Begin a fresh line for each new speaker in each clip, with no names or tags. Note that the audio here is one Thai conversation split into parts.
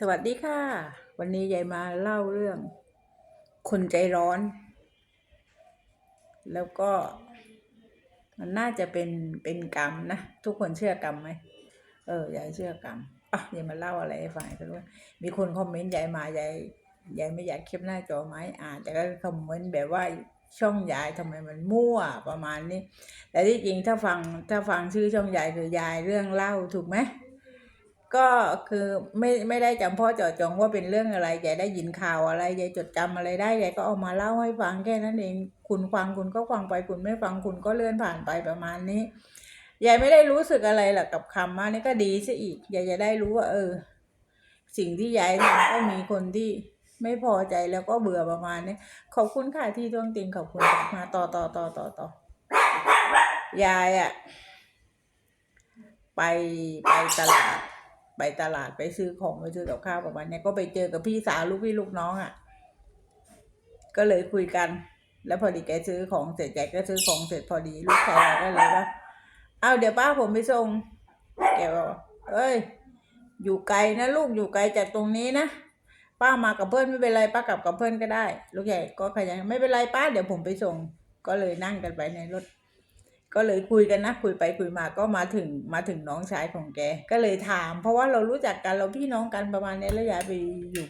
สวัสดีค่ะ วันนี้ยายมาเล่าเรื่อง คนใจร้อน แล้วก็ มันน่าจะเป็นเป็นกรรมนะ ทุกคนเชื่อกรรมไหมเออยายเชื่อกรรมอะยายมาเล่าอะไรให้ฟังกันด้ว่ามีคนคอมเมนต์ยายมายายยายไม่อยากคลิปหน้าจอไหมอ่านแต่ก็คอมเมนต์แบบว่าช่องยายทำไมมันมั่วประมาณนี้ แต่ที่จริงถ้าฟังถ้าฟังชื่อช่องยายคือยายเรื่องเล่าถูกไหม ก็คือไม่ไม่ได้จำพาะเจาะจงว่าเป็นเรื่องอะไรยายได้ยินข่าวอะไรยายจดจำอะไรได้ยายก็เอามาเล่าให้ฟังแค่นั้นเองคุณฟังคุณก็ฟังไปคุณไม่ฟังคุณก็เลื่อนผ่านไปประมาณนี้ยายไม่ได้รู้สึกอะไรหรอกกับคำมานี่ก็ดีซะอีกยายจะได้รู้ว่า เออ สิ่งที่ยายทำก็มีคนที่ไม่พอใจแล้วก็เบื่อประมาณนี้ขอบคุณค่ะที่ท้วงติงขอบคุณมาต่อต่อต่อต่อต่อยายอะไปไปตลาด ไปตลาดไปซื้อของไปซื้อกับข้าวประมาณนี้ก็ไปเจอกับพี่สาวลูกพี่ลูกน้องอะ่ะ ก็เลยคุยกัน แล้วพอดีแกซื้อของเสร็จแกก็ซื้อของเสร็จพอดีลูกชายก็เลยว่าเอาเดี๋ยวป้าผมไปส่งแกบอกเอ้ย อยู่ไกลนะลูกอยู่ไกลจากตรงนี้นะป้ามากับเพื่อนไม่เป็นไรป้ากลับกับเพื่อนก็ได้ ลูกใหญ่ก็ขยันไม่เป็นไรป้าเดี๋ยวผมไปส่ง ก็เลยนั่งกันไปในรถ ก็เลยคุยกันนะคุยไปคุยมาก็มาถึงมาถึงน้องชายของแก ก็เลยถาม เพราะว่าเรารู้จักกันเราพี่น้องกันประมาณนี้แล้วยายไปอยู่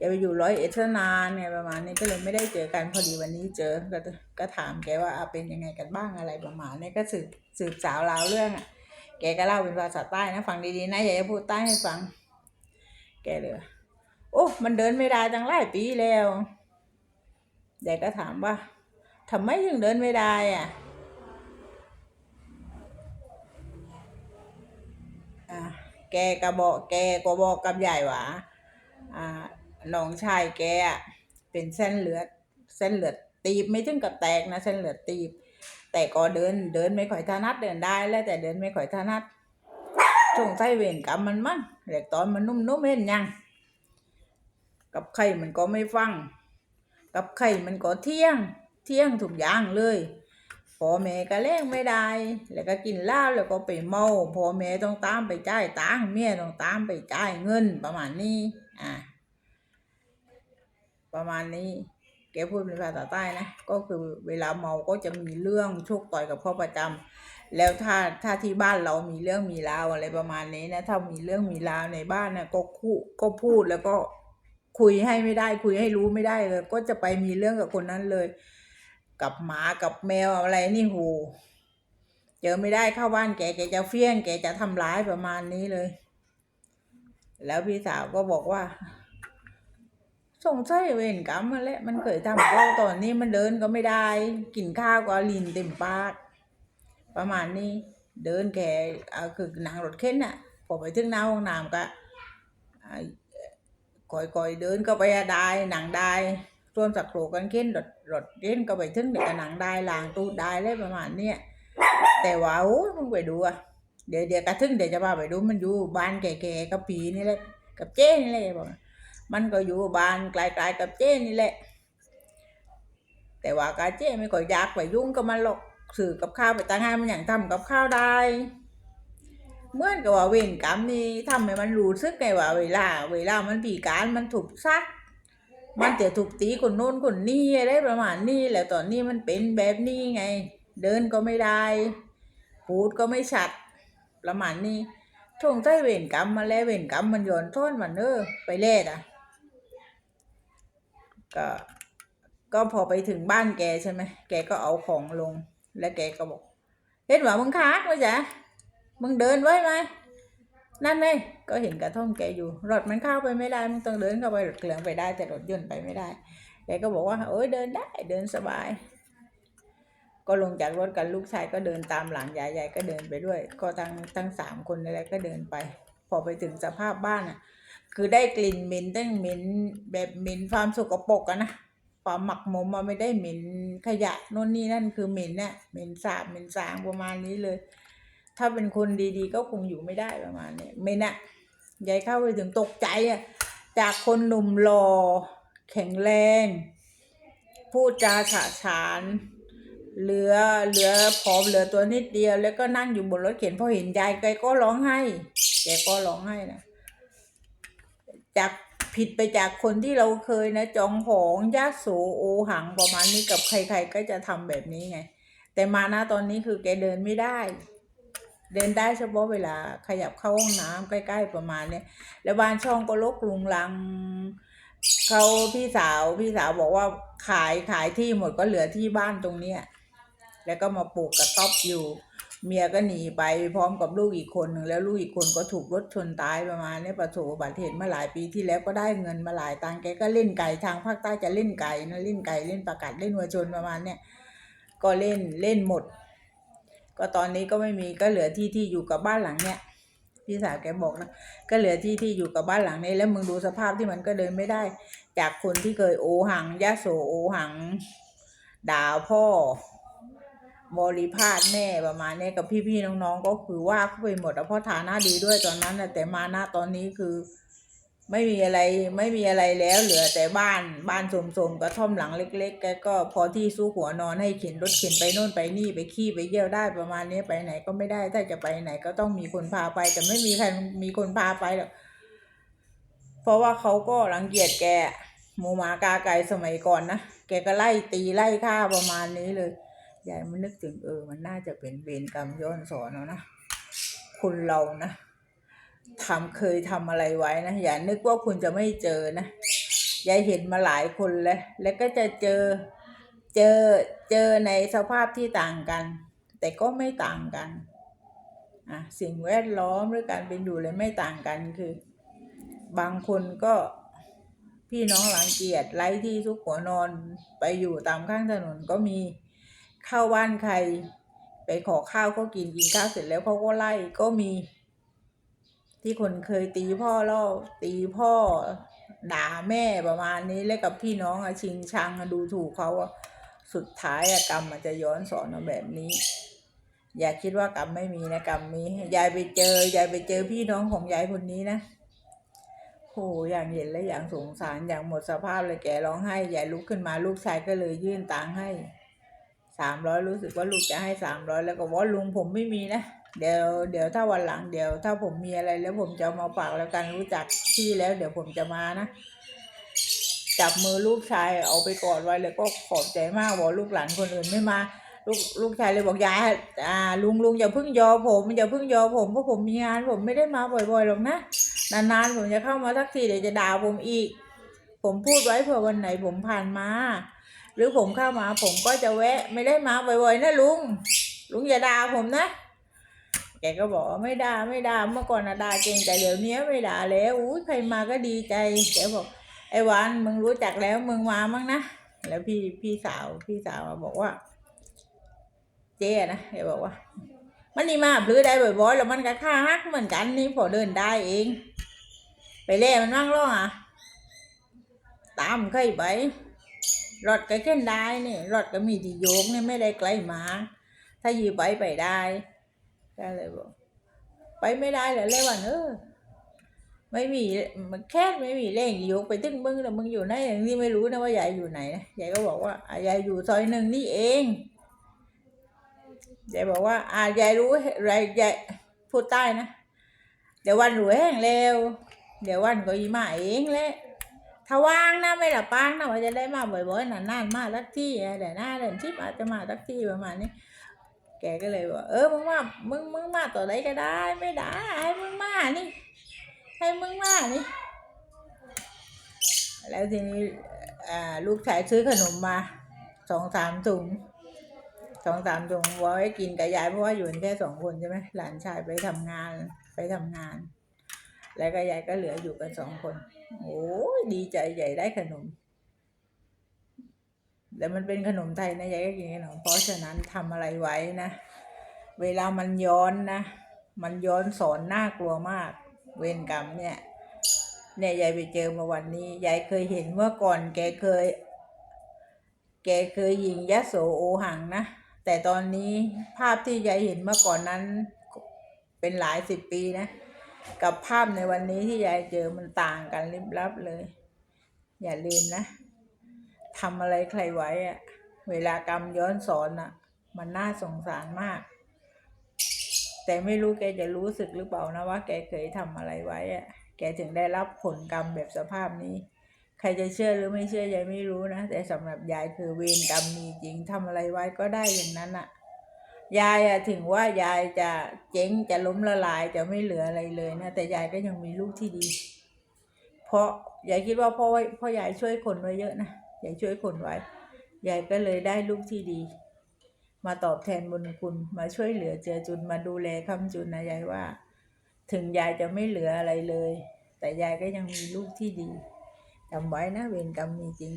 ยายไปอยู่ร้อยเอ็ดนานเนี่ยประมาณนี้ก็เลยไม่ได้เจอกันพอดีวันนี้เจอก็ก็ถามแกว่าเป็นยังไงกันบ้างอะไรประมาณนี้ก็สืบสืบสาวราวเรื่องอะ แกก็เล่าเป็นภาษาใต้นะฟังดีๆนะอย่าจะพูดใต้ให้ฟัง แกเลยโอ้มันเดินไม่ได้ตั้งหลายปีแล้วยายก็ถามว่าทำไมถึงเดินไม่ได้อะ อ่า แกก็บอกแกก็บอกกับยายว่าอ่าน้องชายแกอะเป็นเส้นเลือดเส้นเลือดตีบไม่ถึงกับแตกนะเส้นเลือดตีบ แต่ก็เดินเดินไม่ค่อยถนัดเดินได้แล้วแต่เดินไม่ค่อยถนัดช่วงไส้เวรกรรมมันมั้งเด็กตอนมันนุ่มๆเห็นยังกับใครมันก็ไม่ฟัง กับใครมันก็เที่ยง เที่ยงทุกอย่างเลย พ่อแม่ก็เล้งไม่ได้ แล้วก็กินเหล้าแล้วก็ไปเมาพ่อแม่ต้องตามไปจ่ายตังเมียต้องตามไปจ่ายเงินประมาณนี้อ่าประมาณนี้แกพูดเป็นภาษาใต้นะก็คือเวลาเมาก็จะมีเรื่องชคต่อยกับพ่อประจำแล้วถ้าถ้าที่บ้านเรามีเรื่องมีราวอะไรประมาณนี้นะถ้ามีเรื่องมีราวในบ้านนะก็คู่ก็พูดแล้วก็คุยให้ไม่ได้ คุยให้รู้ไม่ได้เลยก็จะไปมีเรื่องกับคนนั้นเลย กับหมากับแมวอะไรนี่โหเจอไม่ได้เข้าบ้านแกแกจะเฟี้ยง แกจะทำร้ายประมาณนี้เลย แล้วพี่สาวก็บอกว่า สงสัยเวรกรรมมาแหละมันเคยทำก็ตอนนี้มันเดินก็ไม่ได้ กินข้าวก็ลินเต็มปาก ประมาณนี้ เดินแกเอาคือนั่งรถเข็นน่ะพอไปถึงหน้าห้องน้ำก็ก่อยๆเดินก็ไปได้หนังได้ ส่วนสักโครกันเข็นรถรถเข็นก็ไปถึงเด็กก็หนังได้ลางตูดได้เลยประมาณเนี้ยแต่ว่าโอ้มึงไปดูอะเดี๋ยวเดี๋ยวกระทึงเดี๋ยวจะพาไปดูมันอยู่บ้านแก่ๆกับปีนี่แหละกับเจ้นี่แหละบอกมันก็อยู่บ้านไกลๆกับเจ้นี่แหละ แต่ว่ากาเจ้ไม่ค่อยยากไปยุ่งกับมันหรอกสื่อกับข้าวไปตั้งให้มันอย่างทำกับข้าวได้เหมื่อนกับว่าเวรกรรมนี่ทำให้มันรู้สึกไงว่าเวลา เวลามันปีการมันถูกซัก มันจะถูกตีคนโน้นคนนี้อะไรประมาณนี้แล้วตอนนี้มันเป็นแบบนี้ไง เดินก็ไม่ได้ พูดก็ไม่ชัด ประมาณนี้ทงใต้เวรกรรมมาแล้วเวรกรรมมันโยนโทษมันเออไปเล่ดอะก็ก็พอไปถึงบ้านแกใช่ไหมแกก็เอาของลง แล้วแกก็บอก เห็นว่ามึงค้ากไว้จ้ะมึงเดินไว้ไหม นั่นไงก็เห็นกระท่อมแกอยู่รถมันเข้าไปไม่ได้มึงต้องเดินเข้าไปรถเครื่องไปได้ แต่รถยนต์ไปไม่ได้แกก็บอกว่าเอ้ยเดินได้เดินสบาย ก็ลงจากรถกันลูกชายก็เดินตามหลังยายยายก็เดินไปด้วย ก็ทั้งทั้งสามคนอะไรก็เดินไป พอไปถึงสภาพบ้านอะ คือได้กลิ่นเหม็นตั้งเหม็นแบบเหม็นความสกปรกอะนะความหมักหมมมาไม่ได้เหม็นขยะโน่นนี่นั่นคือเหม็นน่ะเหม็นสาบเหม็นสางประมาณนี้เลย ถ้าเป็นคนดีๆ ก็คงอยู่ไม่ได้ประมาณนี้เหม็นะยายเข้าไปถึงตกใจอะจากคนหนุ่มหล่อแข็งแรง พูดจาฉะฉานเหลือเหลือผอมเหลือตัวนิดเดียว แล้วก็นั่งอยู่บนรถเข็นพอเห็นยายแกก็ร้องไห้แกก็ร้องไห้นะจากผิดไปจากคนที่เราเคยนะ จองหองยาโสโอหังประมาณนี้กับใคร ๆ ก็จะทำแบบนี้ไง แต่มานะตอนนี้คือแกเดินไม่ได้ เดินได้เฉพาะเวลาขยับเข้าห้องน้ำใกล้ๆประมาณเนี้ยแล้วบ้านช่องก็ลกลุงลังเขาพี่สาวพี่สาวบอกว่าขายขายที่หมดก็เหลือที่บ้านตรงเนี้ยแล้วก็มาปลูกกระต๊อบอยู่ เมียก็หนีไปพร้อมกับลูกอีกคนหนึ่งแล้วลูกอีกคนก็ถูกรถชนตายประมาณนี้ประสบอุบัติเหตุมาหลายปีที่แล้วก็ได้เงินมาหลายตังค์แกก็เล่นไก่ทางภาคใต้จะเล่นไก่นะเล่นไก่เล่นประกัดเล่นวัวชนประมาณเนี้ยก็เล่นเล่นหมด ก็ตอนนี้ก็ไม่มีก็เหลือที่ที่อยู่กับบ้านหลังเนี้ยพี่สาวแกบอกนะก็เหลือที่ที่อยู่กับบ้านหลังนี้ แล้วมึงดูสภาพที่มันก็เดินไม่ได้ จากคนที่เคยโอหังยะโสโอหังด่าพ่อบริพาทแม่ประมาณนี้กับพี่ๆน้องๆก็คือว่าเขาไปหมดอะเพราะฐานะดีด้วยตอนนั้นแต่มาหนะตอนนี้คือ ไม่มีอะไรไม่มีอะไรแล้วเหลือแต่บ้านบ้านสมๆกระท่อมหลังเล็กๆแกก็พอที่สู้หัวนอนให้เข็นรถเข็นไปโน่นไปนี่ไปขี้ไปเยี่ยวได้ประมาณนี้ไปไหนก็ไม่ได้ถ้าจะไปไหนก็ต้องมีคนพาไป แต่ไม่มีใครมีคนพาไปหรอกเพราะว่าเขาก็รังเกียจแกหมูหมากาไก่สมัยก่อนนะแกก็ไล่ตีไล่ฆ่าประมาณนี้เลยยายมันนึกถึงเออ มันน่าจะเป็นเวรกรรมย้อนสอนเอานะคุณเรานะ ทำเคยทำอะไรไว้นะอย่านึกว่าคุณจะไม่เจอนะยายเห็นมาหลายคนแล้วแล้วก็จะเจอเจอเจอในสภาพที่ต่างกัน แต่ก็ไม่ต่างกันอะสิ่งแวดล้อมหรือการเป็นอยู่เลยไม่ต่างกันคือ บางคนก็พี่น้องหลังเกียจไร้ที่ทุกหัวนอนไปอยู่ตามข้างถนนก็มีเข้าบ้านใคร ไปขอข้าวก็กินกินข้าวเสร็จแล้วเขาก็ไล่ก็มี ที่คนเคยตีพ่อแล้วตีพ่อด่าแม่ประมาณนี้แล้วกับพี่น้องอะชิงชังอะดูถูกเขาอะสุดท้ายอะกรรมมันจะย้อนสอนเอาแบบนี้ อย่าคิดว่ากรรมไม่มีนะกรรมมียายไปเจอยายไปเจอพี่น้องของยายคนนี้นะโหอย่างเห็นแล้วอย่างสงสารอย่างหมดสภาพเลยแกร้องไห้ยายลุกขึ้นมาลูกชายก็เลยยื่นตังให้สามร้อยรู้สึกว่าลูกจะให้สามร้อยแล้วก็ว่าลุงผมไม่มีนะ เดี๋ยวเดี๋ยวถ้าวันหลังเดี๋ยว ถ้าผมมีอะไรแล้วผมจะมาฝากแล้วกันรู้จักพี่แล้ว เดี๋ยวผมจะมานะจับมือลูกชายเอาไปกอดไว้แล้วก็ขอบใจมากบอกลูกหลานคนอื่นไม่มาลูกลูกชายเลยบอกยายอ่าลุงลุงอย่าเพิ่งยอผมอย่าเพิ่งยอผมเพราะผมมีงานผมไม่ได้มาบ่อยๆหรอกนะนานๆผมจะเข้ามาสักทีเดี๋ยวจะด่าผมอีก ผมพูดไว้เผื่อวันไหนผมผ่านมา หรือผมเข้ามาผมก็จะแวะ ไม่ได้มาบ่อยๆนะลุงลุงอย่าด่าผมนะ แกก็บอกไม่ด่าไม่ด่าเมื่อก่อนนะด่าเก่งแต่เดี๋ยวนี้ไม่ด่าแล้วอุ้ยใครมาก็ดีใจแกบอกไอ้หวานมึงรู้จักแล้วมึงมามั้งนะแล้วพี่พี่สาวพี่สาวบอกว่า เจ๊นะแกบอกว่า มันนี่มาหรือได้บ่อยๆแล้วมันก็ค่าฮักเหมือนกันนี่พอเดินได้เอง ไปเล่มันมั่งร้ออะ ตามเคยไปรถก็ขึ้นได้นี่รถก็มีที่โยกนี่ไม่ได้ไกลมา ถ้ายีไปไปได้ ก็เลยบอก ไปไม่ได้เลยเลยวันเออไม่มีมันแค่ไม่มีแรงโยกไปตึ้งมึงแล้วมึงอยู่ไหนอย่างนี้ไม่รู้นะว่ายายอยู่ไหนนะยายก็บอกว่าอะยายอยู่ซอยหนึ่งนี่เองยายบอกว่า อ่ายายรู้อะไรยายพูดใต้นะเดี๋ยววันรวยแห้งเร็ว เดี๋ยววันก็ยีมาเองแหละถ้าว่างนะไม่ละปางนะว่าจะได้มาบ่อยๆนานๆมาสักที่เดี๋ยวหน้าเดินทิปอาจจะมาสักที่ประมาณนี้ แกก็เลยบอกเออมึงมามึงมึงมาต่อไหนก็ได้ ไม่ได้ให้มึงมานี่ให้มึงมานี่ แล้วทีนี้อ่าลูกชายซื้อขนมมาสองสามถุงสองสามถุงไว้กินกับยายเพราะว่าอยู่กันแค่สองคนใช่ไหมหลานชายไปทำงานไปทำงาน แล้วก็ยายก็เหลืออยู่กันสองคน โอ้ดีใจใหญ่ได้ขนม แต่มันเป็นขนมไทยนะยายก็กินขนมเพราะฉะนั้นทำอะไรไว้นะ เวลามันย้อนนะ มันย้อนสอนน่ากลัวมาก เวรกรรมเนี่ย เนี่ยยายไปเจอมาวันนี้ยายเคยเห็นเมื่อก่อนแกเคย แกเคยยิงยะโสโอหังนะ แต่ตอนนี้ภาพที่ยายเห็นเมื่อก่อนนั้นเป็นหลายสิบปีนะ กับภาพในวันนี้ที่ยายเจอมันต่างกันลิบลับเลย อย่าลืมนะ ทำอะไรใครไว้อะเวลากรรมย้อนสอนอะมันน่าสงสารมาก แต่ไม่รู้แกจะรู้สึกหรือเปล่านะว่าแกเคยทำอะไรไว้อะแกถึงได้รับผลกรรมแบบสภาพนี้ ใครจะเชื่อหรือไม่เชื่อยายไม่รู้นะ แต่สำหรับยายคือเวรกรรมมีจริงทำอะไรไว้ก็ได้อย่างนั้นอะยายอะถึงว่ายายจะเจ๊งจะล้มละลายจะไม่เหลืออะไรเลยนะ แต่ยายก็ยังมีลูกที่ดี เพราะยายคิดว่าพ่อพ่อยายช่วยคนไว้เยอะนะ ยายช่วยคนไว้ยายก็เลยได้ลูกที่ดี มาตอบแทนบุญคุณมาช่วยเหลือเจือจุนมาดูแลคำจุนนะยายว่า ถึงยายจะไม่เหลืออะไรเลย แต่ยายก็ยังมีลูกที่ดีจำไว้นะเวรกรรมมีจริง